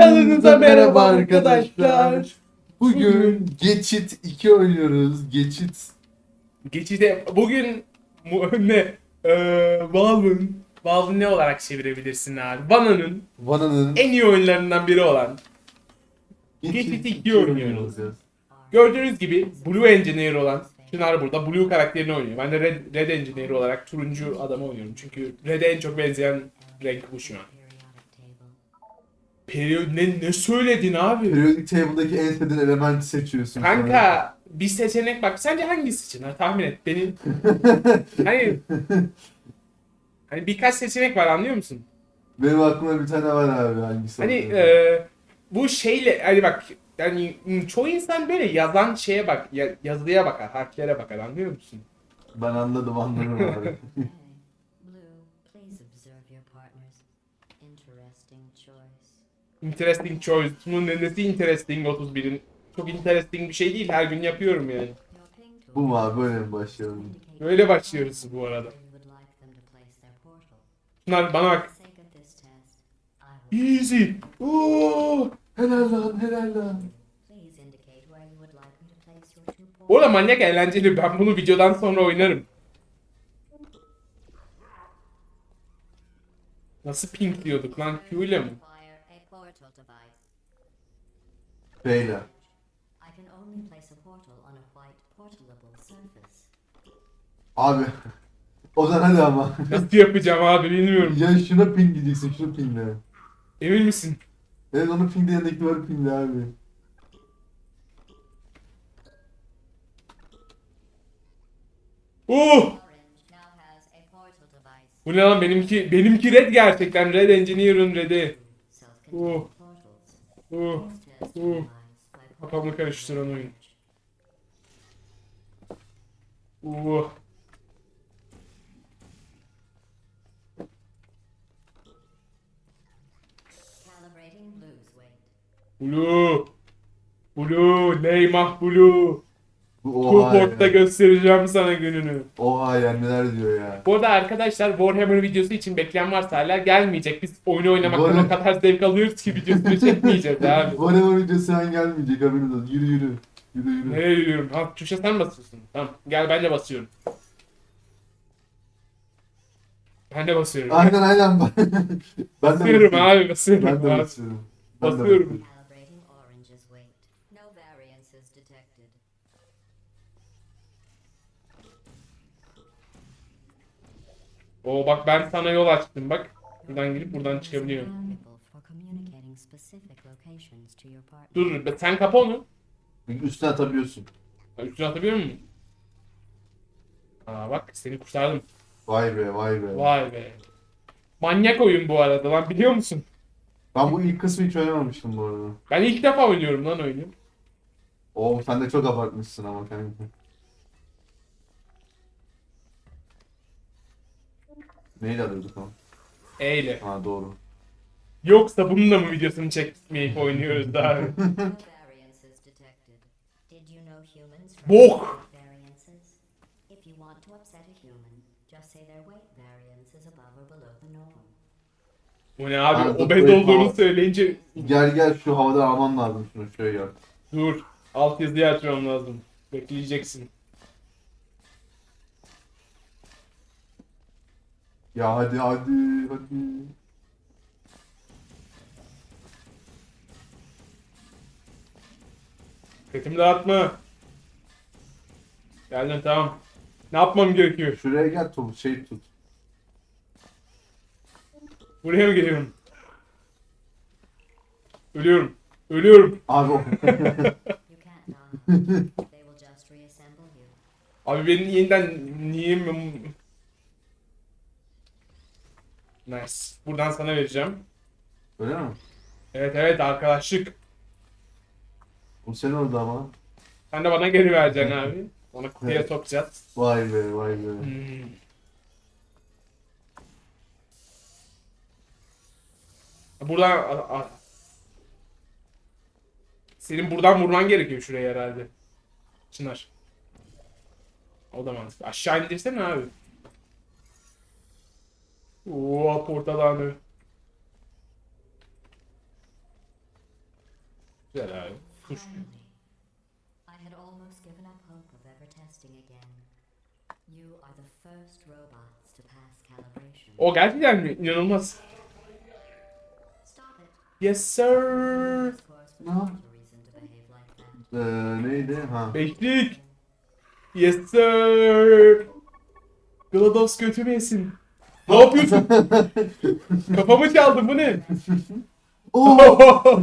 Kanalınıza merhaba arkadaşlar. Bugün Geçit 2 oynuyoruz. Geçit. Geçide bugün mu- ne? Ee, Valve'ın Valve ne olarak çevirebilirsin abi? Vana'nın Vana'nın en iyi oyunlarından biri olan. Geçit 2 oynuyoruz. Gördüğünüz gibi Blue Engineer olan Çınar burada Blue karakterini oynuyor. Ben de Red, Red Engineer olarak turuncu adamı oynuyorum. Çünkü Red'e en çok benzeyen renk bu şu an. Period ne, ne söyledin abi? Periodic table'daki en sevdiğin elementi seçiyorsun. Kanka bir seçenek bak. Sence hangisi Çınar? Tahmin et. Benim hani hani birkaç seçenek var anlıyor musun? Benim aklımda bir tane var abi hangisi? Hani olduğunu. e, bu şeyle hani bak yani çoğu insan böyle yazan şeye bak ya- yazıya bakar, harflere bakar anlıyor musun? Ben anladım anladım abi. Interesting choice. Bunun nesi interesting 31'in? Çok interesting bir şey değil. Her gün yapıyorum yani. Bu mu abi böyle mi başlayalım? Böyle başlıyoruz bu arada. Çınar bana bak. Easy. Oo. Helal lan helal lan. Oğlum manyak eğlenceli. Ben bunu videodan sonra oynarım. Nasıl pink diyorduk lan? Q ile mi? Portal device. Beyler. I can only place a portal on a white portalable surface. Abi. Ozan hadi ama. Nasıl yapacağım abi bilmiyorum. ya şuna ping diyeceksin şunu pingle. Emin misin? Evet onu pingle yanındaki duvarı pingle abi. Uh! Device. Bu ne lan benimki benimki red gerçekten red engineer'ın red'i. Self-contained Oh. Uh. Test Uh. by Kafamı karıştıran oyun. Uh. Blue. Blue. Neymar Blue. Coolport'ta göstereceğim sana gününü. Oha ya neler diyor ya. Bu arada arkadaşlar Warhammer videosu için bekleyen varsa hala gelmeyecek. Biz oyunu oynamaktan Warhammer- o kadar zevk alıyoruz ki videosunu çekmeyeceğiz abi. Araba videosu an gelmeyecek haberiniz olsun. Yürü yürü. Yürü yürü. Nereye yürüyorum? Ha tuşa sen basıyorsun. Tamam gel ben de basıyorum. Ben de basıyorum. Aynen aynen. ben de basıyorum abi basıyorum. Ben de basıyorum. Ben de Basıyorum. Oo bak ben sana yol açtım bak. Buradan girip buradan çıkabiliyorum. Dur sen kapa onu. Üstüne atabiliyorsun. Ha, Üstüne atabiliyor muyum? Aa bak seni kurtardım. Vay be vay be. Vay be. Manyak oyun bu arada lan biliyor musun? Ben bu ilk kısmı hiç oynamamıştım bu arada. Ben ilk defa oynuyorum lan oyunu. Oo sen de çok abartmışsın ama kanka. Neyle alıyorduk o? Eyle. Ha doğru. Yoksa bunun da mı videosunu çekmeyip oynuyoruz daha? Bok. Bu ne abi? Anladım, Obez böyle olduğunu falan. söyleyince Gel gel şu havada alman lazım şunu şöyle yap. dur. Alt yazıyı açmam lazım. Bekleyeceksin. Ya hadi hadi hadi. Dikkatimi dağıtma. Geldim tamam. Ne yapmam gerekiyor? Şuraya gel top şey tut. Buraya mı geliyorum? Ölüyorum. Ölüyorum. Abi o. You can't die. they will just reassemble you. Abi beni yeniden niye Nice. Buradan sana vereceğim. Öyle mi? Evet evet arkadaşlık. Bu sen orada ama. Sen de bana geri vereceksin abi. Ona kutuya Evet. sokacağız. Vay be vay be. Hmm. Buradan a- a- senin buradan vurman gerekiyor şuraya herhalde. Çınar. O da mantıklı. Aşağı indirsene abi. Oo portalanı. Güzel abi. Kuş. I had almost given up hope of ever testing again. You are the first robots to pass calibration. O gerçekten? İnanılmaz. Stop it. Yes sir. No. Ee, neydi? Ha. Beşlik. Yes sir. GLaDOS götümü yesin. Ne yapıyorsun? Kafamı çaldın bu ne? Oo!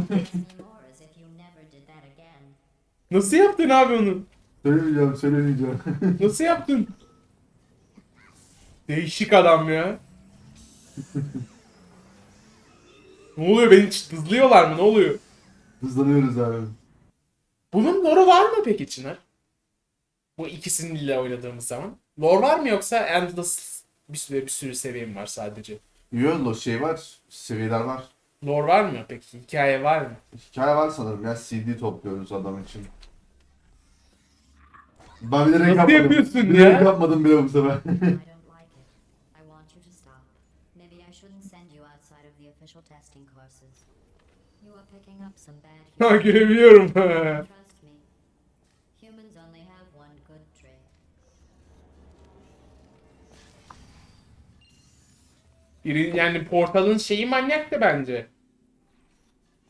Nasıl yaptın abi onu? söylemeyeceğim, söylemeyeceğim. Nasıl yaptın? Değişik adam ya. ne oluyor beni hızlıyorlar mı ne oluyor? Hızlanıyoruz abi. Bunun lore'u var mı peki Çınar? Bu ikisiyle oynadığımız zaman. Lore var mı yoksa endless bir sürü bir sürü seviye mi var sadece? Yo, şey var, seviyeler var. Lore var mı peki? Hikaye var mı? Hikaye var sanırım ya CD topluyoruz adam için. Ben bilerek Nasıl yapmadım. yapıyorsun bilerek ya? yapmadım bile bu sefer. I don't like it. I want you to stop. Maybe I shouldn't send you outside of the official testing courses. You are picking up some bad Ha görebiliyorum. Trust me. Humans only have one good trait. Biri, yani portalın şeyi manyaktı bence.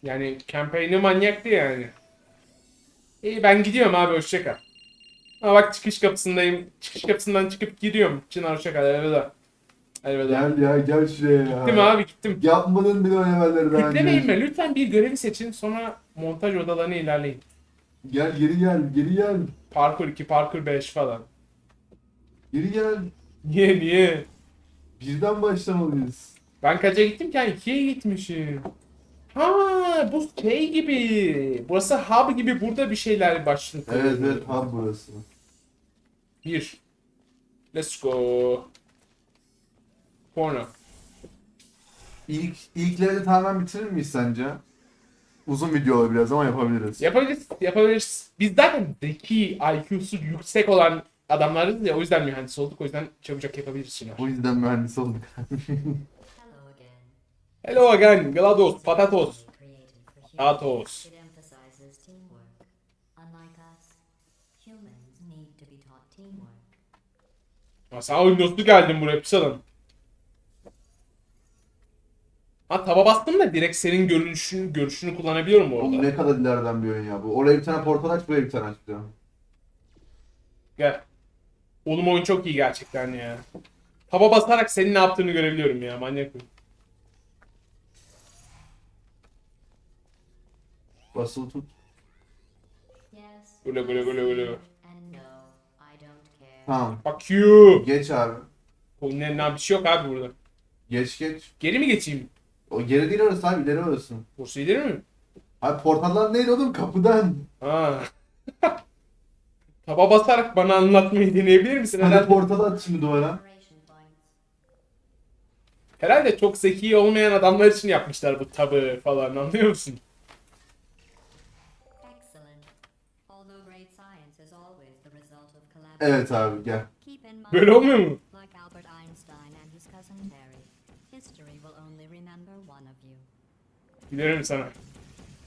Yani campaign'i manyaktı yani. İyi ben gidiyorum abi hoşçakal. Ha bak çıkış kapısındayım. Çıkış kapısından çıkıp gidiyorum. Çınar hoşçakal elveda. Elveda. gel ya, gel şuraya ya. Gittim abi gittim. Yapmadın bile o levelleri daha önce. lütfen bir görevi seçin sonra montaj odalarına ilerleyin. Gel geri gel, geri gel. Parkur 2, parkur 5 falan. Geri gel. Niye niye? Birden başlamalıyız. Ben kaça gittim ki? 2'ye gitmişim. Ha bu şey gibi. Burası hub gibi burada bir şeyler başladı. Evet evet hub burası. Bir. Let's go. Porno. İlk, ilk leveli tamamen bitirir miyiz sence? Uzun video olur biraz ama yapabiliriz. Yapabiliriz, yapabiliriz. Biz zaten zeki, IQ'su yüksek olan adamlarız ya o yüzden mühendis olduk. O yüzden çabucak yapabiliriz. Bu yüzden mühendis olduk. Hello again. Hello again, GLaDOS, patatos. Created for humans. Atos. It emphasizes teamwork. Unlike us, humans need to be taught teamwork. Ya sen Windows'lu geldin buraya pis adam. Ha taba bastım da direkt senin görünüşünü, görüşünü kullanabiliyorum Oğlum orada. ne kadar ileriden bir oyun ya bu. Oraya bir tane portal aç, buraya bir tane aç diyor. Gel. Oğlum oyun çok iyi gerçekten ya. Taba basarak senin ne yaptığını görebiliyorum ya manyak mı? Basılı tut. Yes. Güle güle güle güle. And no, I don't care. Tamam. Fuck you. Geç abi. Oğlum ne, ne bir şey yok abi burada. Geç geç. Geri mi geçeyim? O geri değil orası abi ileri orası. Burası ileri mi? Abi portaldan değil oğlum kapıdan. Ha. Taba basarak bana anlatmayı deneyebilir misin? Hadi Herhalde, portalı at şimdi duvara. Herhalde çok zeki olmayan adamlar için yapmışlar bu tabı falan anlıyor musun? Excellent. Although great science is always the result of collaboration. Evet abi gel. Keep in mind, Böyle olmuyor mu? like Albert Einstein and his cousin Terry, history will only remember one of you. Giderim sana.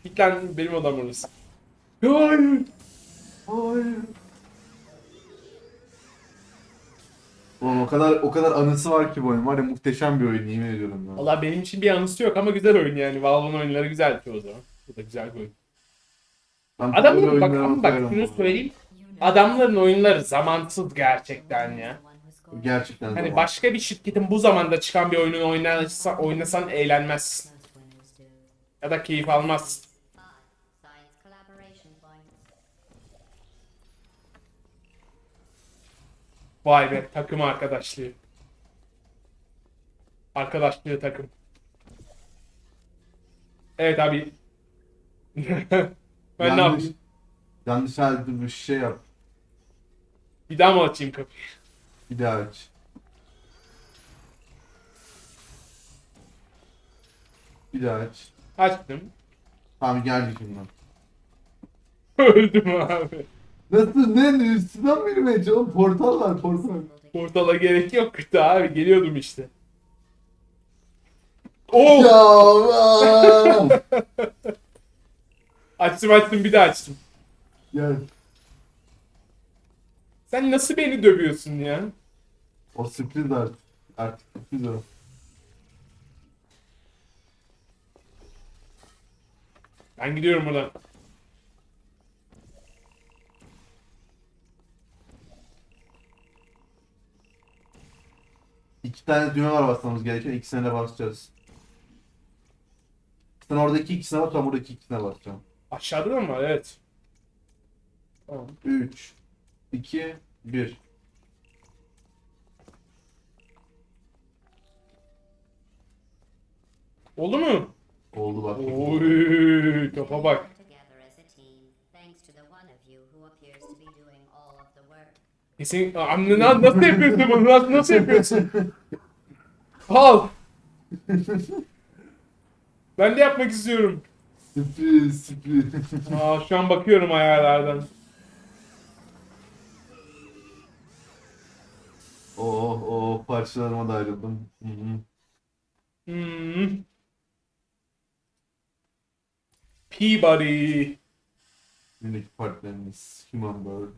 Git lan benim odam orası. Hayır. Hayır. Oğlum o kadar o kadar anısı var ki bu oyun. Var ya muhteşem bir oyun yemin ediyorum ya. Valla benim için bir anısı yok ama güzel oyun yani. Valve'ın oyunları güzel çoğu zaman. Bu da güzel bir oyun. Ben Adamın böyle bak ama bak şunu söyleyeyim. Adamların oyunları zamansız gerçekten ya. Gerçekten Hani zaman. başka bir şirketin bu zamanda çıkan bir oyunun oynasan, oynasan eğlenmezsin. Ya da keyif almazsın. Five. Science collaboration points. Vay be takım arkadaşlığı. Arkadaşlığı takım. Evet abi. ben ne yanlış, yapayım? yanlış halde bir şey yap. Bir daha mı açayım kapıyı? Bir daha aç. Bir daha aç. Açtım. Tamam geldi şimdi. Öldüm abi. Nasıl ne üstünden mi yürümeye canım? Portal var portal. Portala gerek yoktu abi. Geliyordum işte. Oh! Ya! Açtım açtım bir daha açtım. Gel. Sen nasıl beni dövüyorsun ya? O sürpriz artık. Artık sürpriz o. Ben gidiyorum buradan. İki tane düğme var basmamız gerekiyor. İkisine de basacağız. Sen oradaki ikisine bas, ben buradaki ikisine basacağım. Aşağıda da mı var? Evet. Tamam. 3, 2, 1. Oldu mu? Oldu bak. Oy, topa bak. Work together as a team, thanks to the one of you who appears to be doing all of the work. Kesin Anne, na- nasıl yapıyorsun bunu? Nasıl, nasıl yapıyorsun? Al. Ben de yapmak istiyorum. Sürpriz, sürpriz. Aa, şu an bakıyorum ayarlardan. oh, oh, parçalarıma da ayrıldım. Hı hı. Hmm. Peabody. Yine partnerimiz Human Bird.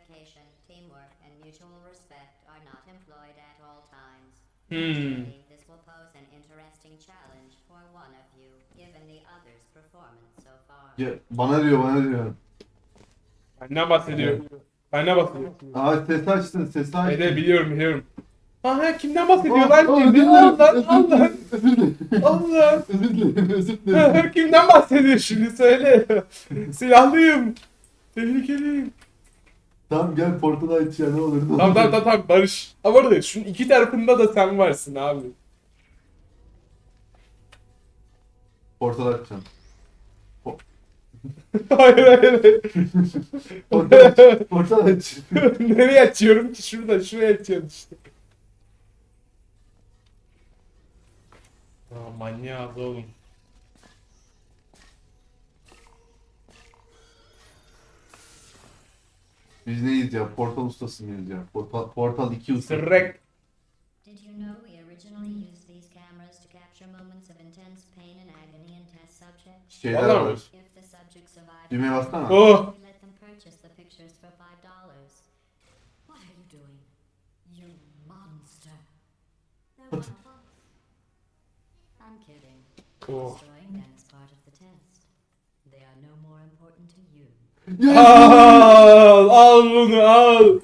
Communication, teamwork, and mutual respect are not employed at all times. Hmm. This will pose an interesting challenge for one of you, given the other's performance so far. Ya, bana diyor, bana diyor. Benden bahsediyor. Benden bahsediyor. Aa ses açtın, ses açtın. Evet biliyorum biliyorum. Aha kimden bahsediyor lan? aa, Şimdi? özür dilerim, Al lan özür al dilerim. Özür Allah. dilerim, özür dilerim. Kimden bahsediyor şimdi söyle. Silahlıyım. Tehlikeliyim. Tamam gel aç ya ne olur. ne Tamam olur. tamam tamam tamam, Barış. Ama arada şunun iki tarafında da sen varsın abi. Portal açacağım. hayır hayır hayır. Portal aç. Portal aç. Nereye açıyorum ki? Şurada şuraya açıyorum işte. Aa, manyağız oğlum. Biz neyiz ya? Portal ustası mıyız ya? Portal, portal 2 ustası. Sırrek. Did you know we originally used these cameras to capture moments of intense pain and agony in test subjects? Şeyler Vallahi var. If the subject survived, Düğmeye bassana. Oh. let them purchase the pictures for five dollars. What are you doing? You monster. One. I'm kidding. Oh. Destroying them is part of the test. They are no more important to you. Al, al bunu al.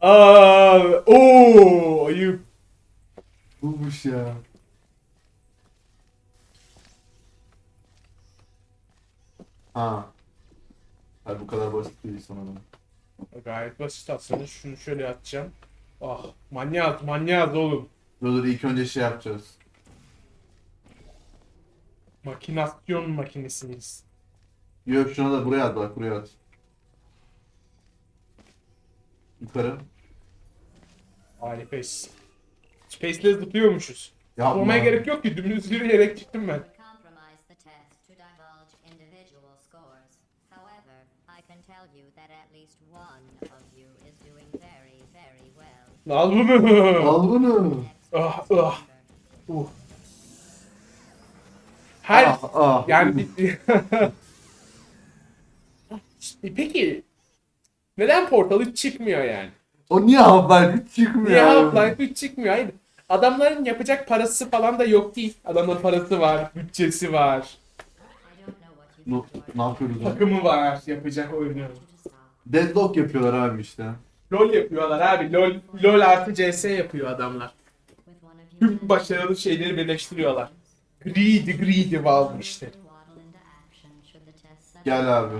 Al. Oo, ayıp. Bulmuş ya. Ha. Hayır bu kadar basit değil sanırım. Gayet basit aslında. Şunu şöyle atacağım. Ah, manyağız, manyağız oğlum. Dur dur ilk önce şey yapacağız. Makinasyon makinesiyiz. Yok şuna da buraya at bak buraya at. Yukarı. Harika iş. Space'le zıplıyormuşuz. Yapma. Olmaya gerek yok ki. Dümdüz yürüyerek çıktım ben. We compromise the test to divulge individual scores. However, I can tell you that at least one of you is doing very, very well. Al bunu. Al bunu. Ah, ah. Uh. Her Ah, ah. yani E Peki neden Portal 3 çıkmıyor yani? O niye Half-Life hiç çıkmıyor? Niye Half-Life 3 çıkmıyor? Hayır. Adamların yapacak parası falan da yok değil. Adamın parası var, bütçesi var, Ne, ne yapıyoruz lan? takımı var yapacak oyunu. Deadlock yapıyorlar abi işte. LoL yapıyorlar abi. LoL, LoL artı CS yapıyor adamlar. Tüm başarılı şeyleri birleştiriyorlar. Greedy greedy Valve işte. Gel abi.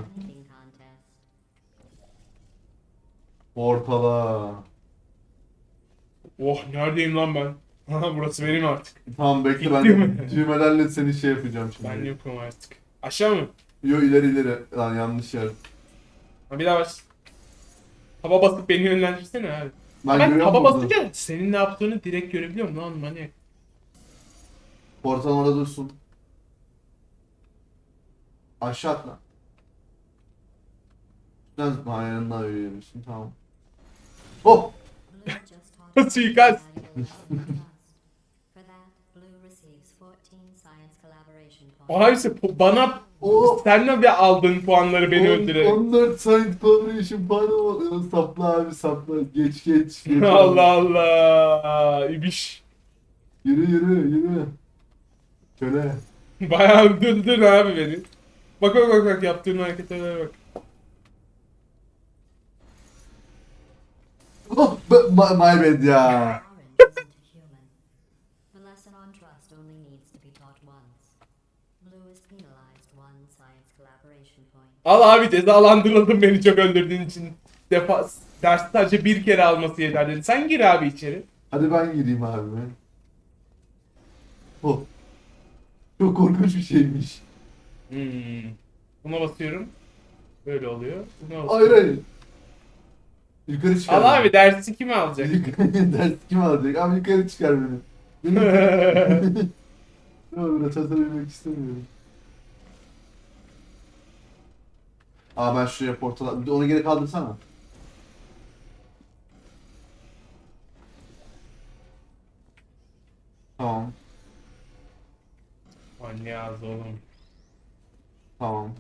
Portala. Oh neredeyim lan ben? Burası benim artık. Tamam bekle ben mi? düğmelerle seni şey yapacağım şimdi. Ben yokum artık. Aşağı mı? Yo ileri ileri. Lan yanlış yer. Ha, bir daha bas. Hava basıp beni yönlendirsene abi. Ben, Ben, hava basınca senin ne yaptığını direkt görebiliyorum lan manyak. Portal orada dursun. Aşağı atla. Şuradan zıpla ayağından yürüyorsun tamam. Hop! Tossed Suikast. Abisi pu- bana O- sen de aldığın puanları beni öldürerek. 14 Science Collaboration puanı oluyor. Sapla abi sapla. Geç geç. geç Allah Allah. İbiş. Yürü yürü yürü. Şöyle. Bayağı öldürdün abi beni. Bak bak bak bak yaptığın hareketlere bak. Oh, be- my, my bad ya. Orange isn't a human. The lesson on trust only needs to be taught once. Blue penalized one science collaboration point. Al abi cezalandırıldım beni çok öldürdüğün için. Defa ders sadece bir kere alması yeter dedi. Sen gir abi içeri. Hadi ben gireyim abi. ben. Oh. Çok korkunç bir şeymiş. Hmm. Buna basıyorum. Böyle oluyor. Buna Hayır basıyorum. hayır. Yukarı çıkar. Al abi dersi kim alacak? Ders kim alacak? Abi yukarı çıkar beni. Beni Ne olur atasını bilmek istemiyorum. Aa ben şuraya portal... Bir de onu geri kaldırsana. Tamam. Manyağız oğlum. Tamam.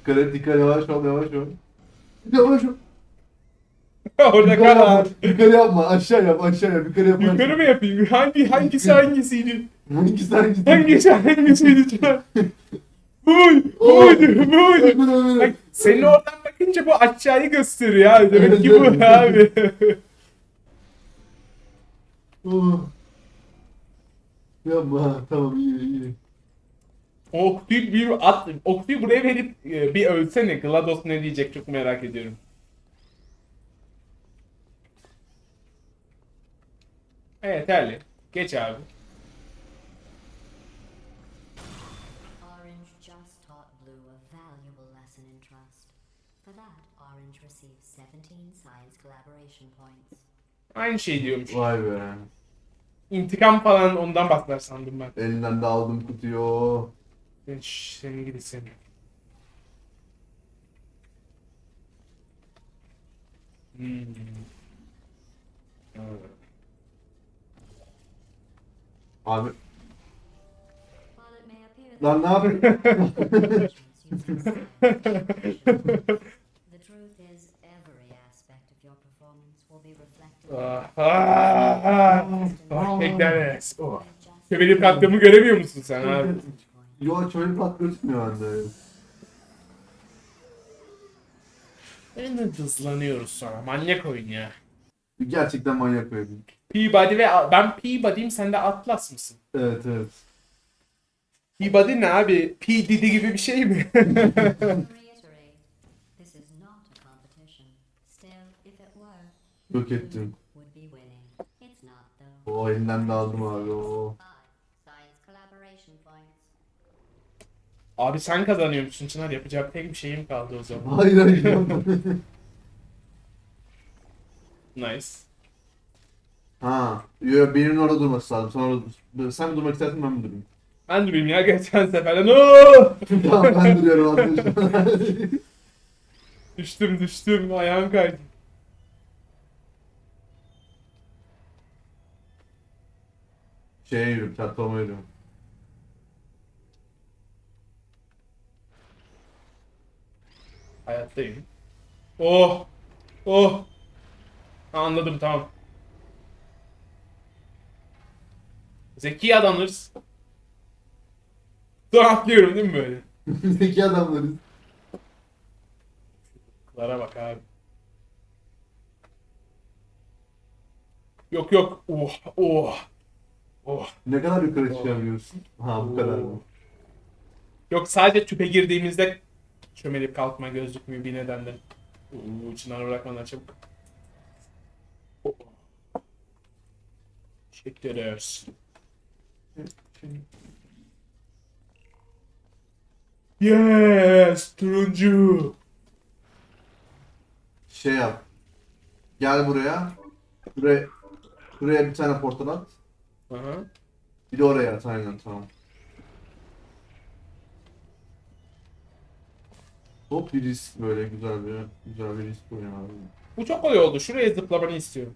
Dikkat et dikkat yavaş ol yavaş ol. Yavaş ol. Orada Yukarı yapma, abi. yukarı yapma aşağı yap aşağı yap yukarı yap. Yukarı mı yapayım? Hangi hangisi hangisiydi? Hangisi hangisi? Hangisi hangisiydi? Bu muydu? Bu muydu? Bu muydu? Öbür. Bak, senin oradan bakınca bu aşağıyı gösteriyor abi. Demek ki bu Evet, abi. Oh. Yapma tamam iyi iyi. Oktuyu bir at, oktuyu buraya verip e, bir ölsene. GLaDOS ne diyecek çok merak ediyorum. Evet yeterli. Geç abi. Orange just taught Blue a valuable lesson in trust. For that, Orange receives 17 science collaboration points. Aynı şey diyormuş. Vay be. İntikam falan ondan bahseder sandım ben. Elinden de aldım kutuyu. Seni gidi seni. Hmm. Evet. Abi lan ne yapıyorsun? arrangements using science collaboration, the truth is every aspect of your performance will be reflected. Ah, ah, ah. Ah, Tekrar. Oh. Just Kömeli kalktığımı göremiyor musun sen abi? Yo çöl pat gözükmüyor bende. Ne hızlanıyoruz sonra. Manyak oyun ya. Gerçekten manyak oyun. Peabody ve ben Peabody'yim sen de Atlas mısın? Evet evet. Peabody ne abi? P Diddy gibi bir şey mi? Yok ettim. O elinden de aldım abi o. Five science collaboration points. Abi sen kazanıyor musun Çınar? Yapacak tek bir şeyim kaldı o zaman. Hayır hayır. Nice. ha. Yo benim orada durması lazım. Sen orada sen mi durmak istersin ben mi durayım? Ben durayım ya geçen sefer. No! tamam ben duruyorum arkadaşlar. Düştüm düştüm ayağım kaydı. Şeye yürüyorum, platforma yürüyorum. Hayattayım. Oh! Oh! Anladım tamam. Zeki adamlarız. Sonra atlıyorum değil mi böyle? Zeki adamlarız. Klara bak abi. Yok yok. Oh oh. Oh. Ne kadar yukarı çıkabiliyorsun? Ha bu kadar mı? Yok sadece tüpe girdiğimizde çömelip kalkma gözükmüyor bir nedenden. Uuu Çınar bırakmadan çabuk. Oh. Çektiriyoruz. Yes! Turuncu! Şey yap. Gel buraya. Buraya, buraya bir tane portal at. Aha. Bir de oraya at aynen tamam. Hop bir risk böyle güzel bir güzel bir risk oynuyor abi. Bu çok kolay oldu. Şuraya zıplamanı istiyorum.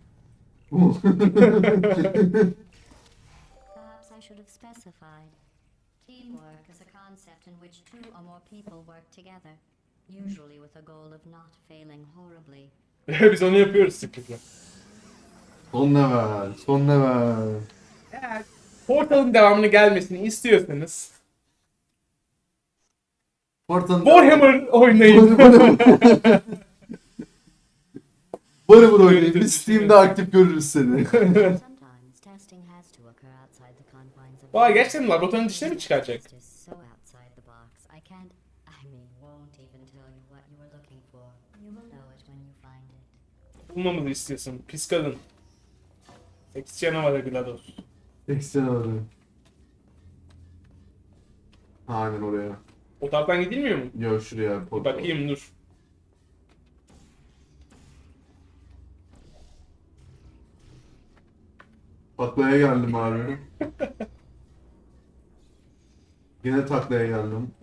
Perhaps I should have specified. Teamwork is a concept in which two or more people work together, usually with a goal of not failing horribly. Biz onu yapıyoruz sıklıkla. Son level, son level. Eğer Portal'ın devamını gelmesini istiyorsanız Portal'ın Warhammer oynayın. Warhammer oynayın. Biz Steam'de aktif görürüz seni. Vay gerçekten laboratuvarın dışına mı it. Bulmamızı istiyorsun. Pis kadın. Seks canavarı GLaDOS. Ekstra var. Aynen oraya. O taraftan gidilmiyor mu? Yok şuraya Bir bakayım dur. Taklaya geldim abi. Yine taklaya geldim.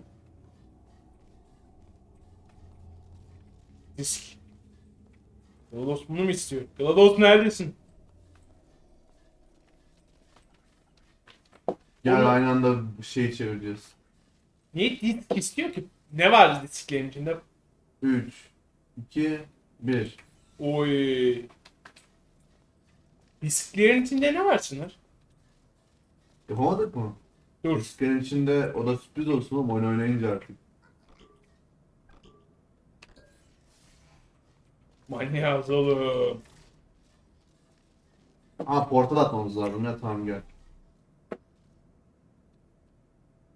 Disk. GLaDOS bunu mu istiyor? GLaDOS neredesin? Gel Oğlum. aynı anda bir şey çevireceğiz. Niye disk istiyor ki? Ne var disklerin içinde? 3, 2, 1. Oy. Disklerin içinde ne var Çınar? Yapamadık mı? Dur. Disklerin içinde o da sürpriz olsun ama oyun oynayınca artık. Manyağız oğlum. Aa portal atmamız lazım ya tamam gel.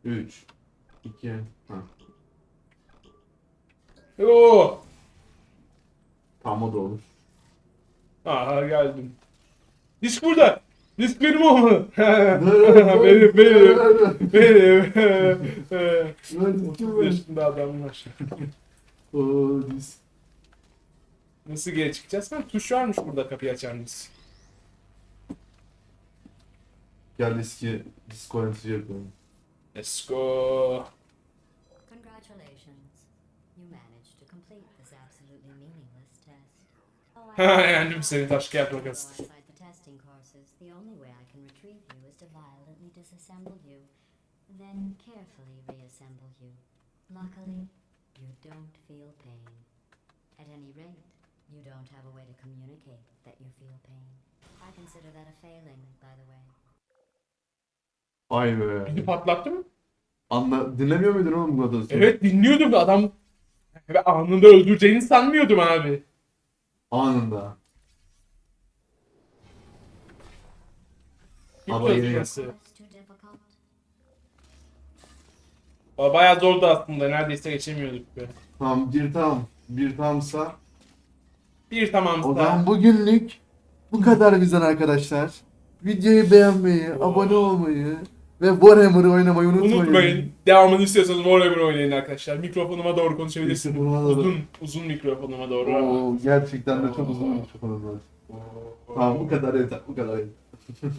3, 2, ha. Oo. Tamam o da olur. Aha geldim. Disk burada. Disk benim olmalı. benim, benim, benim. benim. Yaşında adamlar. Oo, disk. Nasıl geri çıkacağız? Ha, tuş varmış burada kapıyı disk. Gel diski, disk oynatici yapalım. Let's go. Congratulations. You managed to complete this absolutely meaningless test. Oh, yendim seni taş kağıt Go makas. outside the testing courses, the only way I can retrieve you is to violently disassemble you, then carefully reassemble you. Luckily, you don't feel pain. At any rate, you don't have a way to communicate that you feel pain. I consider that a failing, by the way. Vay be. Beni patlattı mı? Anla, dinlemiyor muydun oğlum adamı? Evet dinliyordum da adam ve anında öldüreceğini sanmıyordum abi. Anında. Ama Yıkıyoruz yine- too difficult. Ba- Bayağı zordu aslında. Neredeyse geçemiyorduk be. Tamam bir tam. Bir tamsa. Bir tamam O zaman bugünlük bu kadar bizden arkadaşlar. Videoyu beğenmeyi, abone olmayı ve Warhammer'ı oynamayı unutmayın. Unutmayın. Devamını istiyorsanız Warhammer oynayın arkadaşlar. Mikrofonuma doğru konuşabilirsiniz. Uzun, uzun mikrofonuma doğru. Oo, gerçekten de çok uzun çok uzun. Tamam bu kadar yeter, bu kadar yeter.